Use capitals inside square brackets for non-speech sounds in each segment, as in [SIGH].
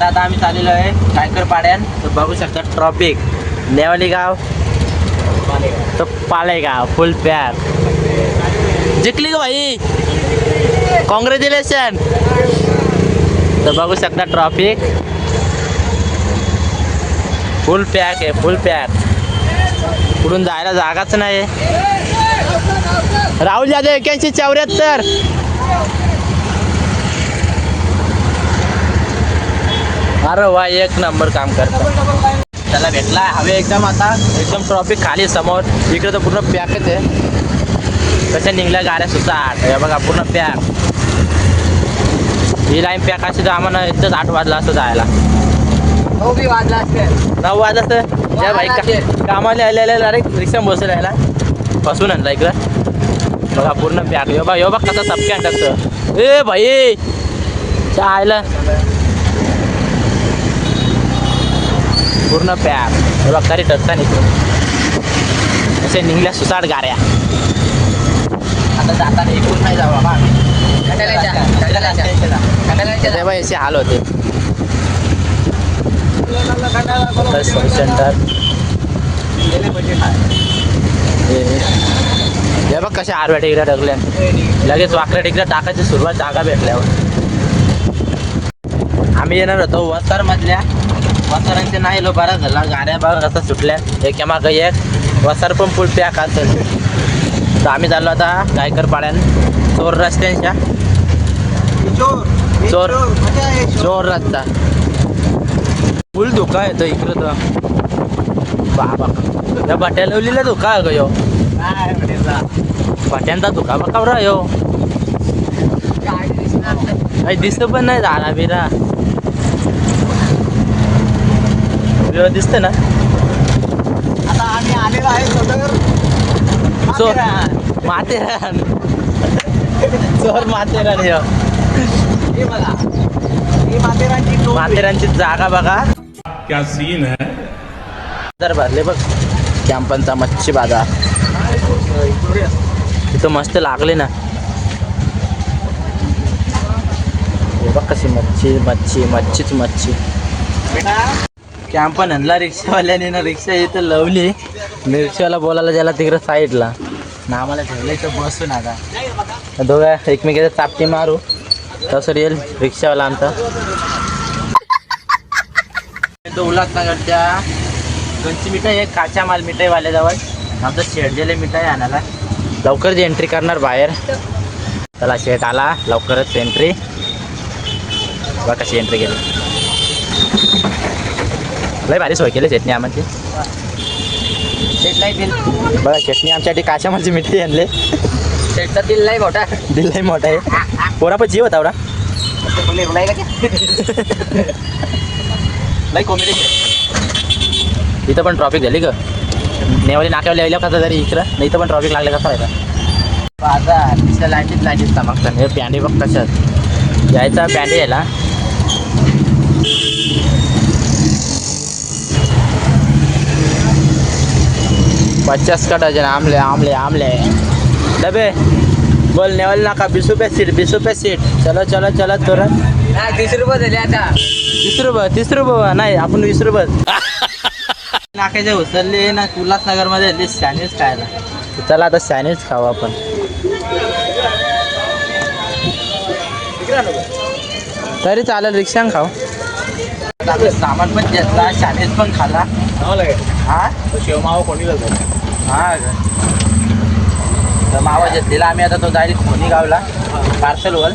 आता आता आम्ही चाललेलो आहे टायकर पाड्यान. तर बघू शकता ट्रॉफिक. नेवाली गाव तो पालेगाव फुल पॅक जिंकली का भाई. कॉंग्रॅच्युलेशन तर बघू शकता ट्रॉफिक. फुल पॅक आहे फुल पॅक पुढून जायला जागाच नाही राहुल यादव एक्याऐंशी चौऱ्याहत्तर. अरे वा एक नंबर काम करतो. त्याला भेटला. हवे एकदम आता एकदम ट्रॉफिक खाली समोर. इकडे तर पूर्ण पॅकच आहे कशा निघल्या गाड्या सुद्धा आठ. हे बघा पूर्ण पॅक ही लाईन पॅक अशी तर आम्हाला इथंच आठ वाजला असं जायला. हो बी वाजला असते. नऊ वाजता त्या बाईक कामाला आलेल्या डायरेक्ट रिक्षा बसला यायला फसून आणला इकडं. बघा पूर्ण पॅक यो बा यो बा कसा सबक्यान टाकतं. ए भाई चायला. पूर्ण पॅक बघ करी टचता निघतो असे निघल्या सुसाट गाड्या आता जाताना इकडून नाही जाऊ बाबा याचे हाल होते. सेंटर हे. बघ कशा आरव्या टिकऱ्या टाकल्या लगेच वाकड्या टिकऱ्या टाकायची सुरुवात जागा भेटल्यावर. आम्ही येणार होतो वसार मधल्या वसारांचे नाही लो बरा झाला गाड्या बघा कसा सुटल्या एक मागं एक वसार पण फुल असत तर आम्ही चाललो आता गायकर पाड्यान चोर रस्त्यांच्या. चोर चोर. रस्ता. फुल धोका येतो इकडं तर. बाबा. या बट्या लावलेला धोका का यो. बट्यांचा धोका बघा बरं यो. काही दिसत पण नाही झाडा बिरा व्ह्यू दिसतं ना? आता आम्ही आलेलो आहे सदर चोर. माथेरान. चोर माथेरान यो. हे बघा. ही माथेरानची जागा बघा. क्या सीन है? बाजार भरले बघ. कॅम्पनचा मच्छी बाजार. तिथं मस्त लागले ना. हे बघ कशी मच्छी मच्छी मच्छीच मच्छी. कॅम्प आणला रिक्षावाल्याने ना रिक्षा इथं लावली. मी रिक्षावाला बोलायला ज्याला तिकडं साईडला. ना आम्हाला ठेवलं इथं बसून आता. दोघा एकमेकाच्या चापटी मारू. तसं येईल रिक्षावाला आमचा. [LAUGHS] तो उल्हासनगरच्या दोनशे मिठाई आहे काचा माल मिठाईवाल्याजवळ आमचं शेडलेले मिठाई आणायला. लवकर एंट्री करणार बाहेर. त्याला शेट आला. लवकरच एंट्री बघा कशी एंट्री केली. लय भारी सोय केली चटणी आमची बघा चटणी आमच्यासाठी काच्या मालची मिठाई आणले. शेटचा दिल नाही मोठा. दिल लय मोठा आहे. पोरा पण जीव होता एवढा. कॉमेडी इथं पण ट्रॉफिक झाली ग. नेवाली नाक्यावर लिहिलं कसं तरी इकडं. नाही इथं पण ट्रॉफिक लागलं कसं बाजार तिथल्या लाईनीत लाईनीत चमकतात हे पॅन्डी बघ कशात. यायचा पॅन्डी यायला पचास का डझन आमले आमले आमले. डबे. बोल नेवाली नाका बीस रुपये सीट बीस रुपये सीट. चलो चलो चलो तुरंत. तीस रुपये झाले आता. तीस रुपये तीस रुपये नाही आपण वीस रुपये. [LAUGHS] नाक्याचे उचलले ना उल्हासनगरमध्ये सॅनिज खायला. चला आता सॅनिज खाऊ आपण. तरी चालेल रिक्षान खाऊ. सामान पण घेतला सॅनिज पण खाल्ला. हा? शेवमावा कोणी हा? तर मावा घेतलेला आम्ही आता तो जाईल खोनी गावला पार्सलवर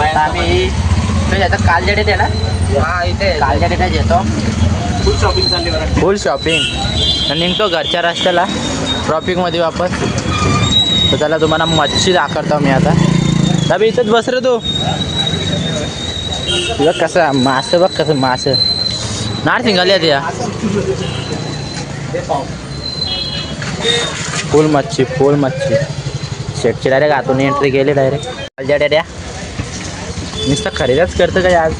आता आम्ही तो याचा कालच्या डेट आहे ना? हा इथे डेटा घेतो फुल शॉपिंग चालली बरं. फुल शॉपिंग निघतो घरच्या रस्त्याला ट्रॉफिकमध्ये वापस तर त्याला तुम्हाला मच्छी दाखवतो मी आता. दाबी इथंच बस रे तू. बघ कसं मासं बघ कसं मासं. नार सिंगाली आहे या. फुल मच्छी फुल मच्छी. शेटची डायरेक्ट आतून एंट्री केली डायरेक्ट कालच्या डेट्या नुसतं खरेदीच करतं काय आज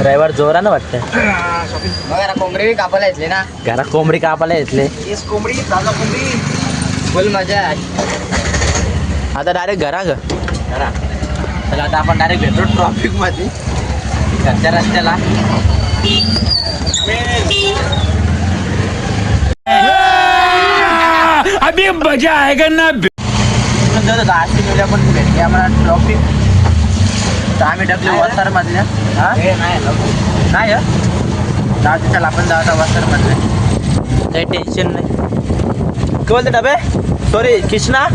ड्रायव्हर जोरानं वाटतं कोंबडी कापायला येतले ना. घरात कोंबडी कापायला येतले. कोंबडी कोंबडी. फुल मजा आहे. आता डायरेक्ट घरा ग. घरा. चला आता आपण डायरेक्ट भेटतो ट्रॉफिकमध्ये घरच्या रस्त्याला. अभी मजा आएगा ना। पण जाऊ दे, पण भेटली आम्हाला ट्रॉफिक तर आम्ही टाकले वसार मधल्या नाही नको. नाही. हं? दहा दिवसाला आपण जाऊ आता वसार काही टेन्शन नाही का बोलतो डबे? सॉरी कृष्णा?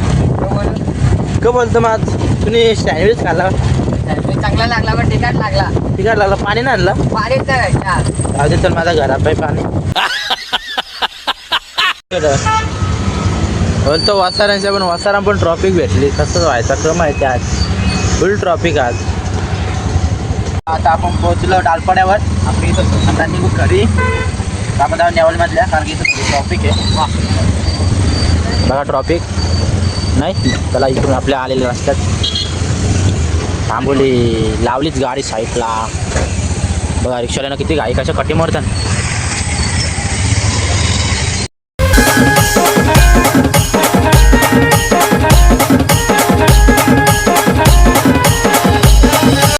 का बोलतो मग तुम्ही सँडविच खाल्ला चांगला लागला पण तिखट लागला. तिकडे लागला. पाणी नाही आणलं? नाही घ्यायच्या. जाऊ दे तर माझ्या घरात पाय पाणी. बोलतो वासारांच्या पण वासारां पण ट्रॉफिक भेटली. कसं व्हायचा क्रम आहे ते आज फुल ट्रॉफिक आज. आता आपण पोहोचलो डालपाड्यावर. आपली इथं आता निघू घरी जाऊ नेवलमधल्या कारण की इथं ट्रॉफिक आहे. बघा ट्रॉफिक नाही त्याला इकडून आपल्या आलेल्या रस्त्यात. थांबवली. लावलीच गाडी साईडला. बघा रिक्षाला किती गाई कशा कटी मारतात